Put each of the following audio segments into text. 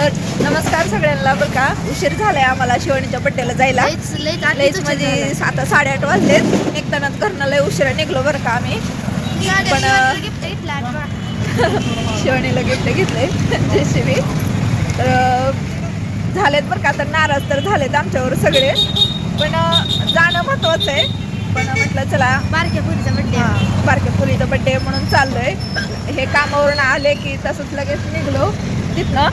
तर नमस्कार सगळ्यांना बरं का उशीर झालाय आम्हाला शिवणीच्या बड्डेला जायला. लईच म्हणजे आता साडेआठ वाजलेत. निघतानाच घरनं लय उशिरा निघलो बरं का आम्ही. पण. शिवणीला गिफ्ट घेतलंय जेसीबी. तर झालेत बरं का तर नाराज तर झालेत आमच्यावर सगळे. पण जाणं महत्वाचं आहे. पण म्हटलं चला. बारक्या पुरीचा बड्डे बारक्या मुलीचा बड्डे म्हणून चाललोय. हे कामावरून आले की तसंच लगेच निघलो. तिथनं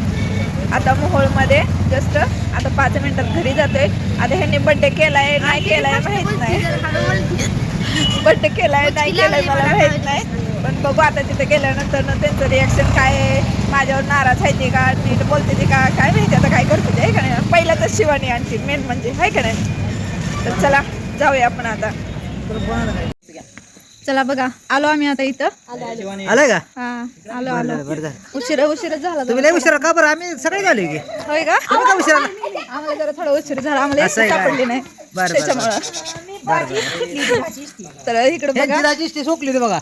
आता मोहोळमध्ये जस्ट आता पाच मिनिटात घरी जातोय. आता ह्यांनी बड्डे केलाय नाही केलाय माहीत नाही. बड्डे केलाय नाही केलाय मला माहीत नाही. पण बघू आता तिथे गेल्यानंतर ना त्यांचं रिॲक्शन काय आहे? माझ्यावर नाराज आहे ते का? नीट बोलते ते का? काय माहिती आता काय करते ते आहे का नाही? पहिला तर शिवानी आणखी मेन म्हणजे आहे का नाही? तर चला जाऊया आपण आता. चला बघा आलो आम्ही आता इथं. आलाय का? हा आलो आलो. उशिरा उशिरा झाला तुम्ही. लय उशिरा का बरं? आम्ही सगळे झाले की. होय का? तुम्ही का उशिरा? आम्हाला जरा थोडा उशीर झाला. आम्हाला? सापडली नाही. बरं, बरं, त्याच्यामुळं. तर इकडे बघा. दाजी इष्टी सोकली होती बघा.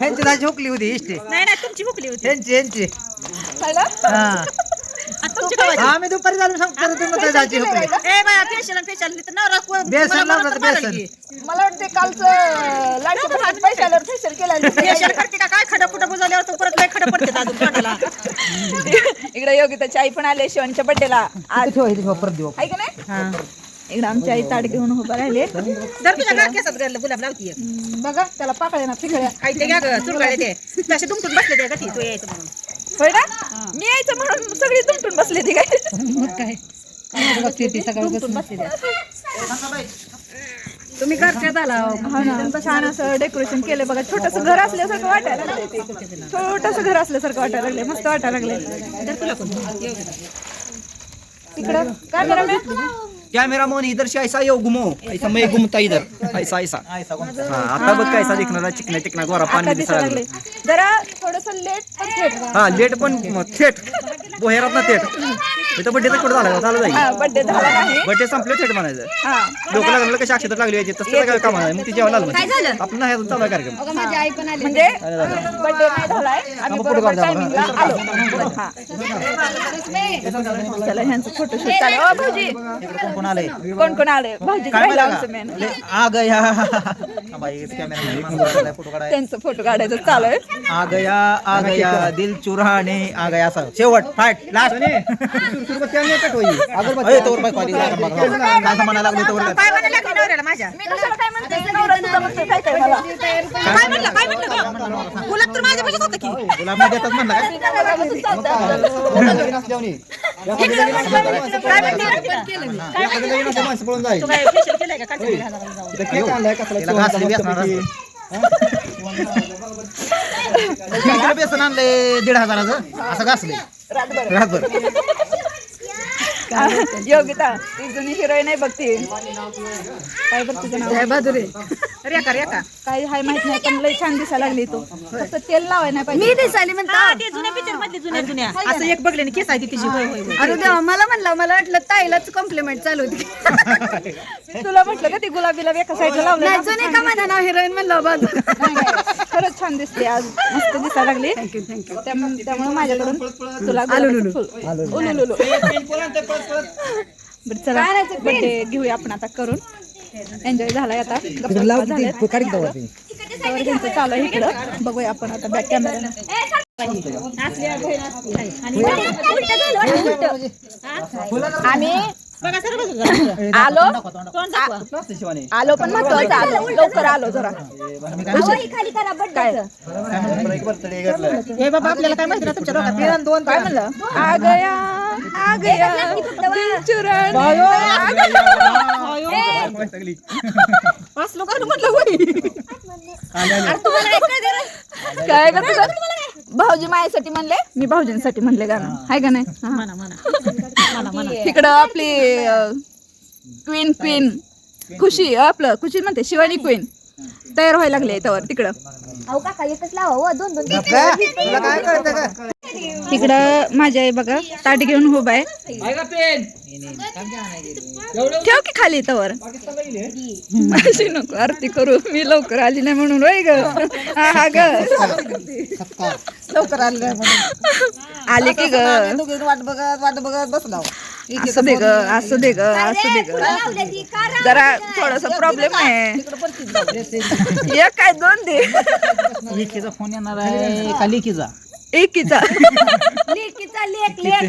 ह्यांची दाजी हुकली होती इष्टी. नाही नाही तुमची हुकली होती. ह्यांची ह्यांची. हा आम्ही दुपारी झालो सांगतो तुम्ही म्हणताय दाजी हुकली बेसन लावलं होतं, बेसन. मला वाटते कालचं लाडकी बहीण पैसे आल्यावर फेशियल केलं काय खडा कुठं परत लय खडा पडते अजून तोंडाला. इकडे योगिताची आई पण आली शिवणच्या बड्डेला आज ठेवा इथे ठेवा, परत देऊ आहे का नाही? इकडे आमची आई ताट घेऊन उभा राहिले. तुझ्या केसात गुलाब लावतीये बघा त्याला पाकळ्या ना फिगळ्या आई ते घ्या ग चुरगाळे ते. तसे दुमटून बसले ते गती तू. यायचं म्हणून. होय ना? मी यायचं म्हणून सगळी तुमटून बसली ती काय? बसले ते. तुम्ही घरच्या झाला हा ना. छान असं डेकोरेशन केलं बघा. छोटस घर असल्यासारखं वाटायला लागलंय ते. छोटस घर असल्यासारखं वाटायला लागले मस्त वाटायला लागले. तिकडं काय करा कैमरा मोन इधर से ऐसा यो घुमो ऐसा मैं घूमता इधर. ऐसा ऐसा. हाँ आता बघ कैसा दिखणार आहे, चिकना चिकना गोरा पाणी दिसायला दिसायला लागले. लागले जरा थोडस लेट हा लेट पण म- थेट. बोहेरात ना थेट. इथं बड्डे तर कुठं झाला? झालं जाईल हा बर्थडे झाला नाही. बड्डे संपले थेट म्हणायचं. हा. लोक लागलं कशी अक्षर लागली यायची तसं काय काम आहे? मग ती जेवण आलं आपलं नाही अजून चालू आहे कार्यक्रम. माझी आई पण आली. म्हणजे बर्थडे नाही झालाय. आम्ही बरोबर टायमिंगला आलो. हा. चला ह्यांचं फोटोशूट चालू ओ भाऊजी. कोण कोण आले कोण कोण काय राहिला आमचं मेन हा बाई कॅमेरा फोटो काढाय त्यांचं फोटो काढायचं चालू आहे. आ गया आ गया दिल चुराने आ गया असं. शेवट फाईट लास्ट तोवर बाई. काय म्हणायला लागले तोवर नवऱ्याला माझ्या मी कशाला काय म्हणते नवरा तुझा म्हणतोय काय काय मला काय म्हणलं काय म्हणलं ग? गुलाब तर माझ्या पाशीच होतं की गुलाब नाही देतात म्हणलं काय? केलंय का कालच्या जाऊन तिला घासली बेसन आणले दीड हजाराचं असं घासले रातभर योगिता ती जुनी हिरोईन आहे बघ ती. काय बघ तुझं नाव? बहादुरी. रेखा रेखा काय हाय माहीत नाही पण लय छान दिसायला लागली तू. फक्त तेल लावाय नाही पाहिजे. मी दिसायली म्हणता. ते जुन्या पिक्चर मधली जुन्या जुन्या. असं एक बघले केस आहे ती तिची. होय होय होय. अरे देवा मला म्हणलं मला वाटलं ताईलाच कॉम्प्लिमेंट चालू होती. तुला म्हटलं का ती गुलाबीला एका साईडला लावलं जुनी का माझं नाव हिरोईन म्हणलं नाही. खरंच छान दिसते आज मस्त दिसायला लागली. त्याम- त्यामुळे माझ्याकडून तुला गुलाबाचं फुल. उलुलुलु. बरं चला. बर्थडे घेऊया आपण आता करून. एन्जॉय झालाय आता. गप्पा त्यांचं चालू आहे इकडं. बघूया आपण आता बॅक कॅमेरा आम्ही बघा सर बघ आलो तोंड दाखवा आलो पण महत्वाचं आलो लवकर आलो जरा काय हे बाबा आपल्याला काय माहिती ना तुमच्या डोक्यात दोन काय म्हणलं आ गया आ का काय का तुझं भाऊजी माझ्यासाठी म्हणले? मी भाऊजींसाठी म्हणले गाणं. हाय का नाही? हा. म्हणा म्हणा. म्हणा म्हणा तिकडं आपली क्वीन क्वीन खुशी आपलं खुशी म्हणते शिवानी क्वीन तयार व्हायला लागले त्यावर तिकडं. अहो काका एकच लावा हो दोन दोन. काय? तुला काय कळतं का? इकडं माझी आई बघा ताट घेऊन उभा आहे. ठेव की खाली तवर. अशी नको आरती करू. मी लवकर आली नाही म्हणून वय ग? हा हा ग. लवकर आलं आले की ग. वाट बघत वाट बघत बसला असं दे ग असं दे ग असं दे ग. जरा थोडासा प्रॉब्लेम आहे. एक काय दोन दे. फोन येणार आहे का लेकीचा? एकीचा लेकीचा लेक लेक.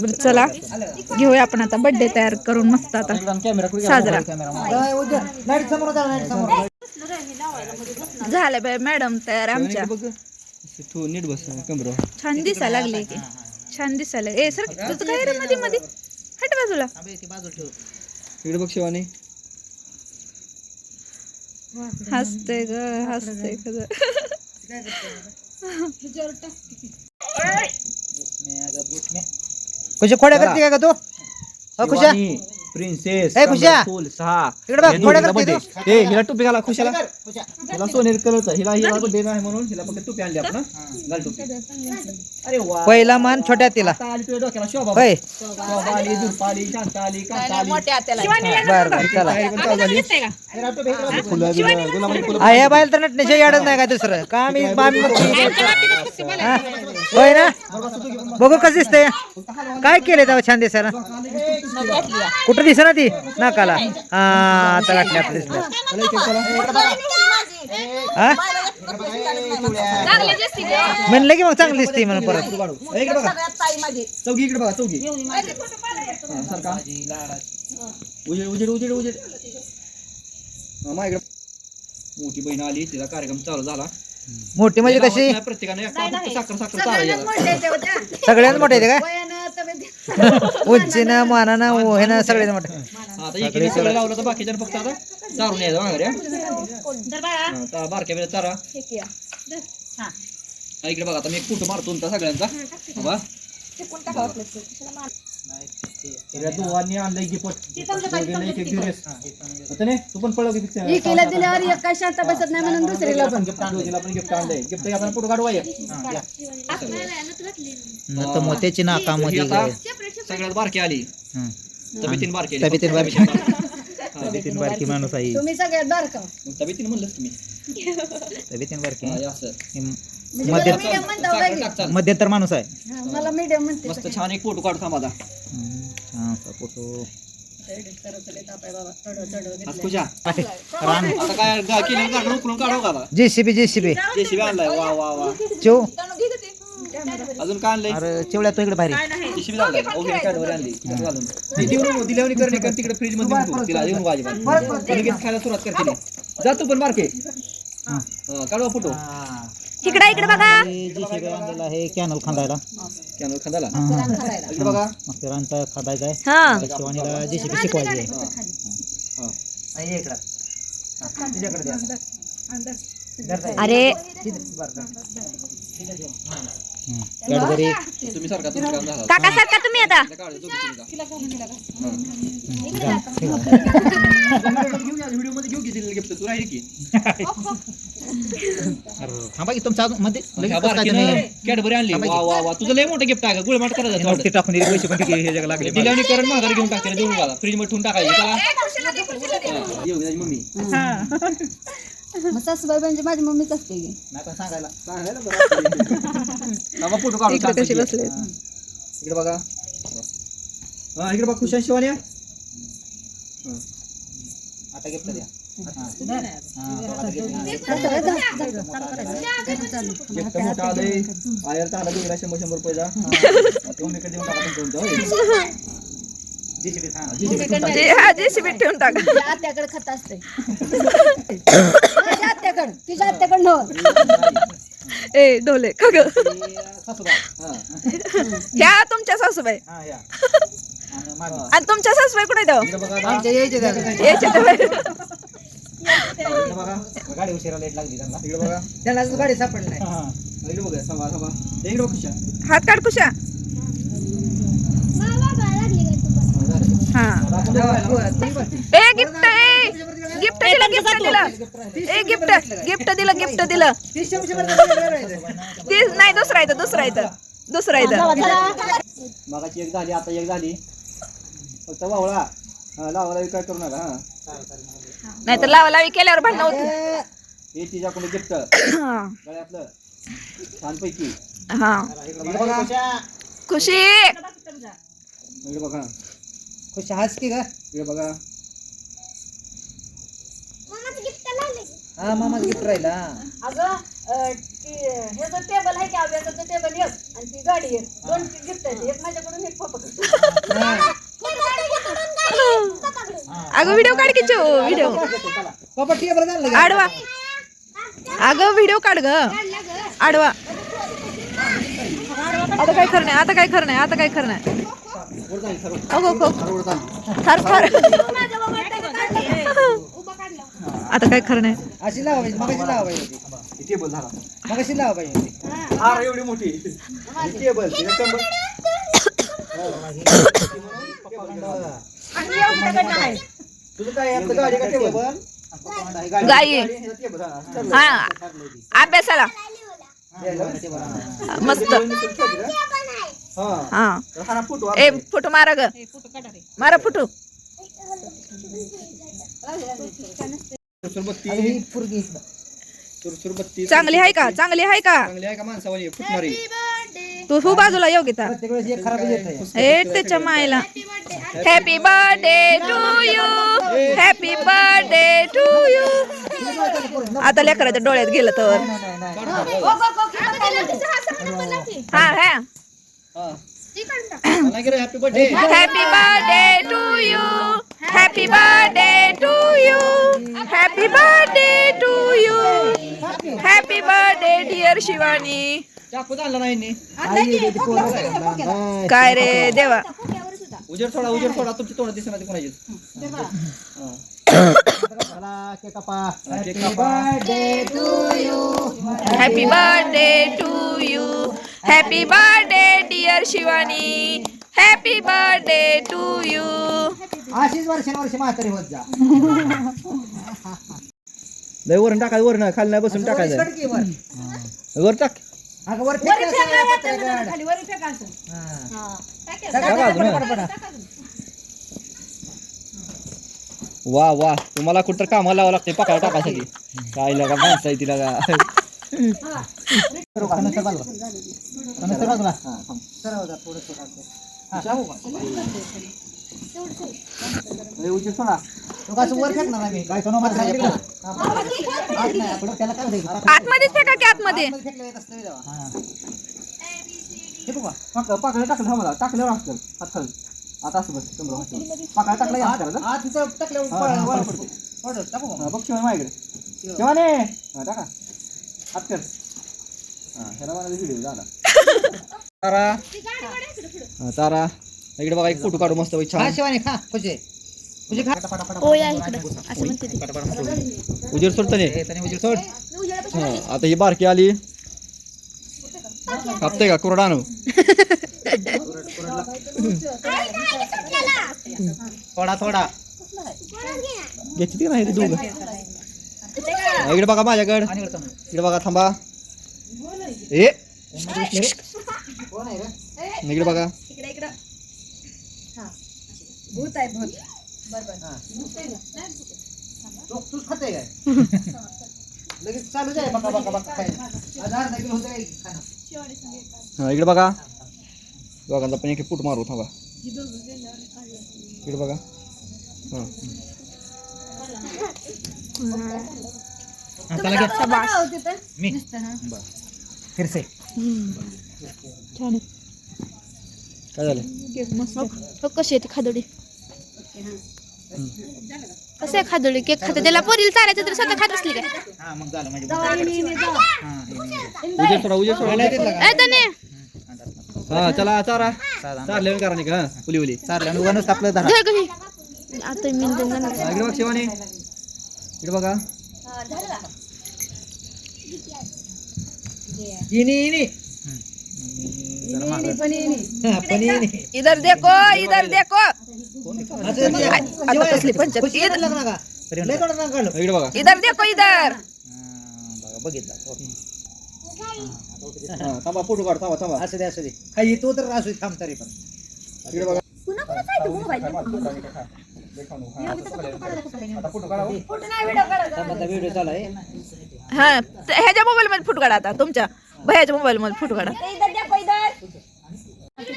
बरं चला. घेऊया आपण आता बर्थडे तयार करून मस्त आता. साजरा. लाइट समोर जा लाइट समोर झालं बाय मॅडम तयार आमच्या. तू नीट बस कमरो छान दिसायला लागले की. छान दिसायला. ए सर तुझं काय रे मध्ये मध्ये हट बाजूला. इकडे बघ शिवानी. हसते ग हसते ग खुशा खोड्या करते का तू? खुशा. प्रिन्सेस ए, खुशा. फुल सहा इकडे बघ, हे करते birthday. ए हिला टोपी घाला खुशाला हिला सोनेरी कलरचा हिला हिला बर्थडे नाही म्हणून हिला फक्त टोपी आणली आपण हं? घाल टोपी अरे वा पहिला मान छोट्या तिला आता आली तुझ्या डोक्याला शोभा होय शोभा आली दुर्पा आली शांता आली कांता आली बर बर चला तयारी पण चालू झाली. फुलं बिलं, गुलाबाची फुलं आ, या बायला तर नटण्याच्या याडच नाही का दुसरं का हा? होय ना बघू कसं दिसतंय काय केलंय तेव्हा छान दिसायला कुठं दिसे ना ती? नाकाला. हा आता गाठली आता दिसलं. हा? म्हणलं की मग चांगली दिसते म्हणून परत. इकडे बघा. चौकी इकडे बघा चौकी सारखा. उजेड उजेड उजेड उजेड. माझ्याकडे मोठी बहीण आली तिचा कार्यक्रम चालू झाला. मोठी म्हणजे कशी? प्रत्येकाने साखर साखर मोठे. सगळ्यात मोठे ते काय वयानं तब्येत- उंचीनं मानानं हे ना सगळ्यात मोठे. आता एकीने सगळं लावलं तर बाकीच्या फक्त आता चारून यायचं हा. हा, बारक्या वेळेत चारा. हा, इकडे बघा आता मी एक फोटो मारतो तुमचा सगळ्यांचा. बघा आणलंय गिफ्ट नाही तू पण पळव गिफ्ट एकीला दिल्यावर एक काय शांत बसत नाही म्हणून दुसरीला. पण गिफ्ट दोघीला पण गिफ्ट आणलंय. गिफ्ट आपण फोटो काढू या. तर मोत्याची नाका ही मध्ये आता सगळ्यात बारकी आली. तब्येतीन बारकी. तब्येतीन बारकी. हा, तब्येतीन बारकी माणूस आहे. तुम्ही सगळ्यात बारका. तब्येतीन म्हणलंच तुम्ही तब्येतीन बारकी. असं. म्हणजे मध्य. मध्यंतर माणूस आहे. हा, मला मीडियम म्हणते मस्त छान एक फोटो काढू थांब आता. हा, असा फोटो. JCB JCB. जेसीबी आणलाय. वा वा वा. चिव अजून काय आणलंय? अरे चिवड्या तो इकडे भारी जेसीबी आणलाय ओके आणली. त्यात घालून. ती देऊन करणे कर तिकडे फ्रीजमध्ये ठेवू. तिला देऊन वाजे लगेच खायला सुरुवात करते ती. जा तू पण मार्के. हा. काढवा फोटो. इकडे इकडे बघा. आहे कॅनल खांदायला कॅनल हा. इकडे बघा. रांचा खांदायचा आहे. हा. शिवानीला जेसीबी शिकवायची आहे. हा. अरे. तुम्ही सारखा झालं काका सारखा तुम्ही आता थांबा की तुमचा अजून मध्ये कॅडबरी आणली वा वा वा तुझं लय मोठं गिफ्ट आहे का गुळमाट करायचं नोटी टाकून दिली पैसे पण हे जग लागले दिल्यावणी करण माघारी घेऊन टाकते देऊन बघा फ्रीजमध्ये ठेवून टाकायचं हा, मम्मी मग सासूबाई म्हणजे माझी मम्मीच असते की. नाही पण सांगायला. सांगायला बरं थांबा फोटो काढू इकडे कशी छानपैकी. बसले इकडे बघा. हा इकडे बघा खुशाल आता गिफ्ट द्या. हा. हा, तो आता gift द्या. गिफ्ट मोठा आलंय आयर आला गेला शंभर शंभर रुपयाचा देऊन टाका तुमचं होय. हा. ठेवून टाका. जे हा जेसीबी ठेवून टाका. तिच्या आत्याकडे खात असते आत्याकडे तिच्या आत्याकडे नव्हतं ए डोले का ग. हा. ह्या तुमच्या सासूबाई. हा, या. आणि तुमच्या सासूबाई कुठे यायचे बघा गाडी उशिरा लेट लागली त्यांना. इकडे बघा. त्यांना अजून गाडी सापडली नाही. हा. इकडे बघा थांबा थांबा इकडे बघ खुशाल हात काढ कुशा हा. ए गिफ्ट ए गिफ्ट गिफ्ट दिलं गिफ्ट दिलं. ए गिफ्ट गिफ्ट दिलं गिफ्ट दिलं. ती शमशेवर राहायचं. ते नाही दुसरा येतं दुसरा येतं दुसरा येतं मगाची एक झाली आता एक झाली. फक्त वावळा. हा लावाला काय करू नका हा. नाहीतर लावा लावी केल्यावर भांडणं होत हे तिच्याकडून गिफ्ट? गळ्यातलं. छानपैकी. हा. खुशी. इकडे बघा. खुश हाच की का इकडे बघा. हा मामाच गिफ्ट राहिला अगं अं, ती- हे जो टेबल आहे की टेबल एक आणि ती गाडी एक. दोन गिफ्ट आहेत. एक माझ्याकडून एक पप्पाकडून. अगं व्हिडिओ काढ की व्हिडिओ टेबल आणलं का? आडवा. अगं व्हिडिओ काढ ग. आडवा. आता काय खरं नाही आता काय खरं नाही आता काय खरं नाही. अगो, अगो. थर थर. आता काय खरं नाही. अशी लावा पाहिजे मगाशी लावा पाहिजे होती. ही टेबल झाला. मगाशी लावा पाहिजे होती. हार एवढी मोठी. ही टेबल तिला कंबर तुझं काय आपलं गाडी का टेबल गाई. टेबल हा हा अभ्यासाला. मस्त. हा. हा तर हा ना फुटवा ए फोटो मारा ग. मारा फोटो. सुरसुर बत्ती अगं ही पोरगी इकडं. सुरसुर बत्ती चांगली आहे का? चांगली आहे का? चांगली आहे का माणसावाली? फुटणारी. तू हो बाजूला योगिता प्रत्येक वेळेस एक खराब येत ए त्याच्या मायला. Happy birthday to you happy birthday to you आता लेकराच्या डोळ्यात गेलं तर. हा हा हा happy birthday happy birthday to you happy birthday to you happy birthday to you happy birthday dear Shivani. काय रे देवा? उजेड सोडा उजेड सोडा. तुमची तोंड दिसणार ती कोणाची. केक कापा. Happy birthday to you happy birthday dear Shivani happy birthday to you अशीच वर्षानुवर्षी म्हातारी होत जा लय वरण टाकायचं वरण खाली नाही बसून टाकायचं वर की वर. वर टाक अगं वर फेक असं पत्राचं. खाली वर फेकायचं हा. टाका अजून, हा. पटा, पटा. वा वा तुम्हाला कुठं कामाला लावावं लागते पकाळ टाकायसाठी काय लगा माणसं आहे तिला का बाजूला. बाजूला. सरळ जा, थोडंसं? हा. आपण त्याला काय द्यायचं? आतमध्येच फेका की आतमध्ये? आतमध्ये टाकल्यावर असतं खाली आता असं बस कमर पाकळ टाकलं या हात करायचं आत तिथं टाकल्यावर पळ- वर. पडतो. पडतो, टाकू का? हा, बघ शिवाय माझ्याकडे. शिवाने! हा टाका. कर हा ह्याला मला व्हिडिओ झाला. तारा. तारा. इकडे बघा एक फ़ोटो काढू मस्त खा छान. शिवानी खा खुशी. खुशी खा. पटा, पटा, पटा. उजेड सोडतं नाही उजेड सोड आता ही बारकी आली. कापते का कुरडा आणू थोडा थोडा. घेतली ती नाही ती दोघं. इकडे बघा माझ्याकडे. इकडे बघा थांबा. ए. आहे बघा भूत आहे भूत तू तूच खाते काय? लगेच चालू जाय बका बका बका काय आज अर्धा किलो होतं काय खाणं. हा इकडे बघा. दोघांचा पण एक फूट मारू थांबा. इकडे बघा. हा. हा, त्याला घे. मी. बरं. फिरसे. काय झालं कशी आहे ती खादोडी? कसं आहे खादोडी केक खाते. त्याला पोरीला चालायचं तर स्वतः खात असली काय? हा मग झालं म्हणजे हा, हे नाही. उजेड सोडा उजेड सोडा. ए तने हा चला चारा. चारले करा नाही का हा, फुली फुली चारल्यानं उगाच आपलं धरा. घे घे आता मी देणार हा, इकडे बघ शिवानी. इकडे बघा. इनी इनी हा, पण इनी. इधर देखो इधर देखो. असं ते- आता कसली पंचायत खुशी ईद लग्न का लय कडक नाही कळलं. इकडे बघा. इधर देखो इधर. हा, बघा, बघितलं. ओके. हा, थांबा फोटो काढ थांबा थांबा. असू दे असू दे. काही तो तर असू दे थांब तरी पण. इकडे बघा. फोटो नाही व्हिडिओ काढायचा थांब, आता व्हिडिओ चालू आहे. हा त- ह्याच्या मोबाईल मध्ये फुट काढा आता तुमच्या. भयाच्या मोबाईल मध्ये फुट काढा. इधर देखो इधर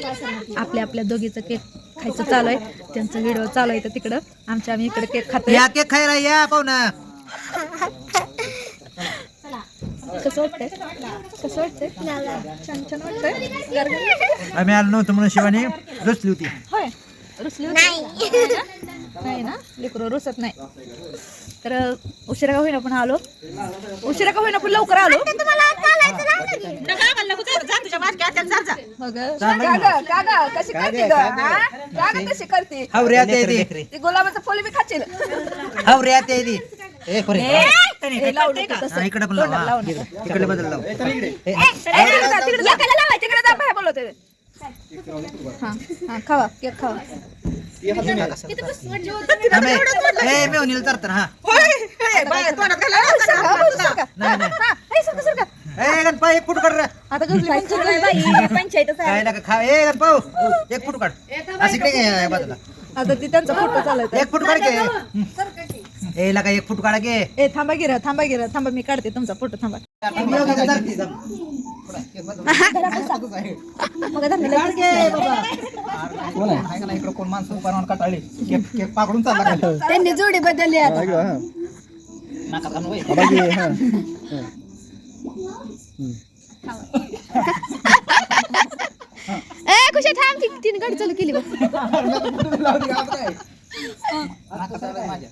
आपल्या आपल्या दोघीचं केक खायचं चालू आहे. त्यांचा व्हिडिओ चालू आहे तर तिकडं. आमच्या आम्ही इकडे केक खातोय. या केक खायला या पाहुणा. कसं वाटतंय? कसं वाटतंय? छान छान वाटतंय? आम्ही आलो नव्हतो म्हणून शिवानी रुसली होती. होय. रुसली होती? नाही ना? लेकरं रुसत नाही. तर उशिरा का होईना पण आलो. उशिरा का होईना पण लवकर आलो. कशी करते ग? कशी करते? ती गुलाबाचं फुल बी हे. हा, इकडे पण लाव हा. बदल लाव. तिकडे बोलवते. हा हा खावा केक खावा. मेवणीला तरतर हा नाही नाही. ए गणपा एक फुट काढ रे. आता कसं काय पंचायत काय नका खा. ए गणपाऊ एक फुट काढ. बाजूला. आता ती त्यांचा फोटो चालत एक फुट काढ के. ए लका एक फुट काढा के ए थांबा गिरा थांबा गिरा थांबा मी काढते तुमचा फोटो थांबा मग कोण आहे इकडे कोण माणसं राहून काटाळली केक केक पाकडून चालला खाली. त्यांनी जोडी बदलली आता हा, हा. हा. ए कुशा थांब ती तीन गाडी चालू केली बघ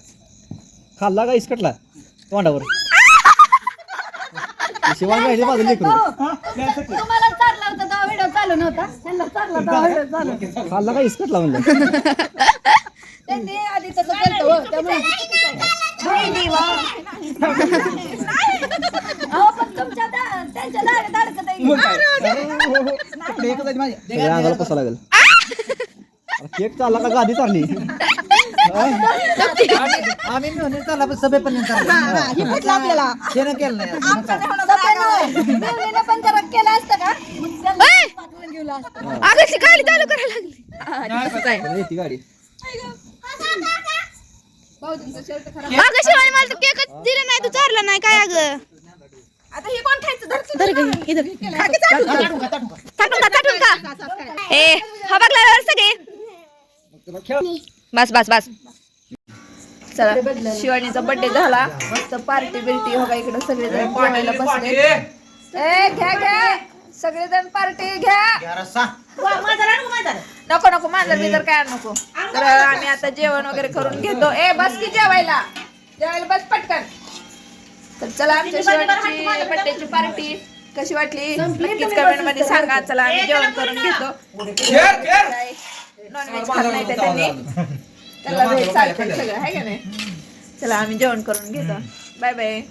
खाल्ला का इसकटला? तोंडावर. शिवाय राहिले बाजूला लेकरू. तुम्हाला चालला होता तेव्हा व्हिडिओ चालू नव्हता. त्यांना चालला तेव्हा व्हिडिओ चालू. खाल्ला का इसकटला म्हणलं? त्यांनी आधी तसं केलं हो, त्यामुळे. अहो पण तुमच्या दा- त्यांच्या दारात अडकत आहे. हे अंगाला कसा लागेल? केक चालला का गादी चालली आम्ही मेवणी चालला पण सभे पण आपल्याला? शेणं केलं नाही. सगळ्यांना- मेवणीनं पण जरा केलं असतं का? मग त्यांना पाठवून घेऊन असतं. अगं ती गाडी चालू करायला लागली. अरे, ती गाडी. अगं शिवानी मला तू केकच दिला नाही तू चारला नाही काय अगं? आता हे कोण खायचं? धर गं, इधर चाटून का चाटून का ए हा बघला सगळे. बस बस बस. चला शिवानीचा बर्थडे झाला. मस्त पार्टी बिर्टी हो का इकडे सगळेजण जेवायला बसले ए घ्या घ्या. सगळेजण पार्टी घ्या. नको नको माझं मी तर काय नको. तर आम्ही आता जेवण वगैरे करून घेतो. ए बस की जेवायला. जेवायला बस पटकन. तर चला आमच्या शिवानीची बर्थडेची पार्टी कशी वाटली? नक्कीच कमेंटमध्ये सांगा. चला आम्ही जेवण करून घेतो. नॉनव्हेज खात नाही त्यांनी. त्याला चालतंय सगळं आहे का नाही? चला आम्ही जेवण करून घेतो. Bye bye.